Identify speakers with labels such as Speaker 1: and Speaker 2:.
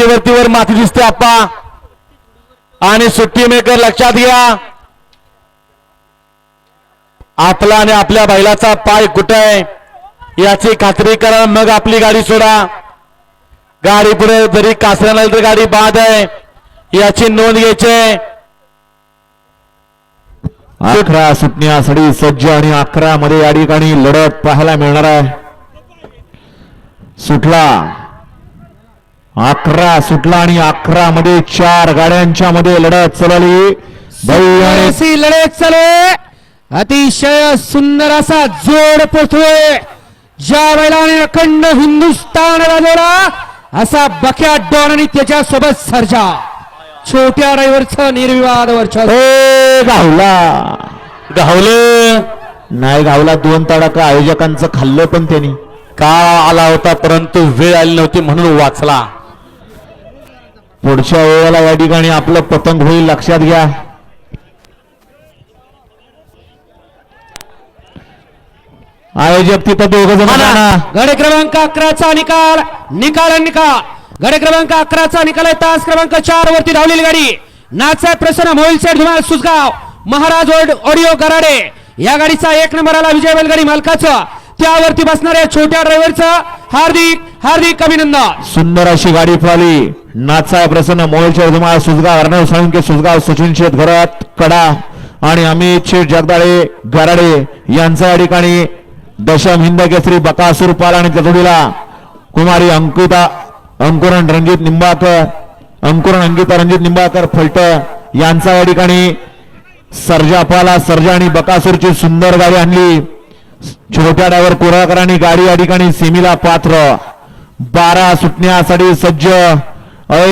Speaker 1: सुट्टीवरतीवर माती दिसते आप्पा. आणि सुट्टी मेकर लक्षात घ्या. आपला आणि आपल्या बैलाचा पाय कुठं आहे याची खात्री करा. मग आपली गाडी सोडा. गाडी पुढे जरी कासरा नाही तर गाडी बाद आहे. याची नोंद घ्यायची
Speaker 2: अकरा सुटण्यासाठी सज्ज आणि अकरा मध्ये या ठिकाणी लढत पाहायला मिळणार आहे. सुटला. अकरा सुटला आणि अकरा मध्ये चार गाड्यांच्या मध्ये लढत चालली.
Speaker 3: लढत चालू. अतिशय सुंदर असा जोड पोचतोय ज्या बैलाने अखंड हिंदुस्थान गाजवला असा बक्या डॉन आणि त्याच्या सोबत सर्जा. छोट्या ड्रायव्हरचं निर्विवाद
Speaker 2: ए, गावला.
Speaker 1: गावलं.
Speaker 2: नाही गावला दोन तडाखा आयोजकांचं खाल्लं पण त्यांनी.
Speaker 1: काळ आला होता परंतु वेळ आली नव्हती म्हणून वाचला.
Speaker 2: पुढच्या वेळेला या ठिकाणी आपलं पतंग होईल लक्षात घ्या. आयोजक तिथं दोघ जण.
Speaker 3: गडे क्रमांक अकराचा निकाल निकाल निकाल. गडे क्रमांक अकराचा निकाल आहे तास क्रमांक चार वरती धावलेली गाडी. नाचा प्रसन्न मोहिल सेठ धुमाळ सुसगाव महाराज ओड ऑडिओ गराडे. या गाडीचा एक नंबर आला विजय बैलगाडी मालकाचं. त्यावरती बसणाऱ्या छोट्या ड्रायव्हरचं हार्दिक हार्दिक अभिनंदन.
Speaker 2: सुंदर अशी गाडी पळाली नाचा प्रसन्न मोहळच्या धुमाळ सुजगाव अर्णव साळुंके सुजगाव सचिन शेठ घरात कडा आणि अमित शेठ जगदाळे गराडे यांचा या ठिकाणी दशम हिंद केसरी बकासूर पाल आणि त्यातोडीला कुमारी अंकिता अंकुरण रणजित निंबाळकर अंकुरण अंकिता रणजित निंबाळकर फलट यांचा या ठिकाणी सर्जा पाला सर्जा आणि बकासूरची सुंदर गाडी आणली. छोट्या ड्रायव्हर कोराकरांनी गाडी या ठिकाणी सेमीला पात्र. बारा सुटण्यासाठी सज्ज All right.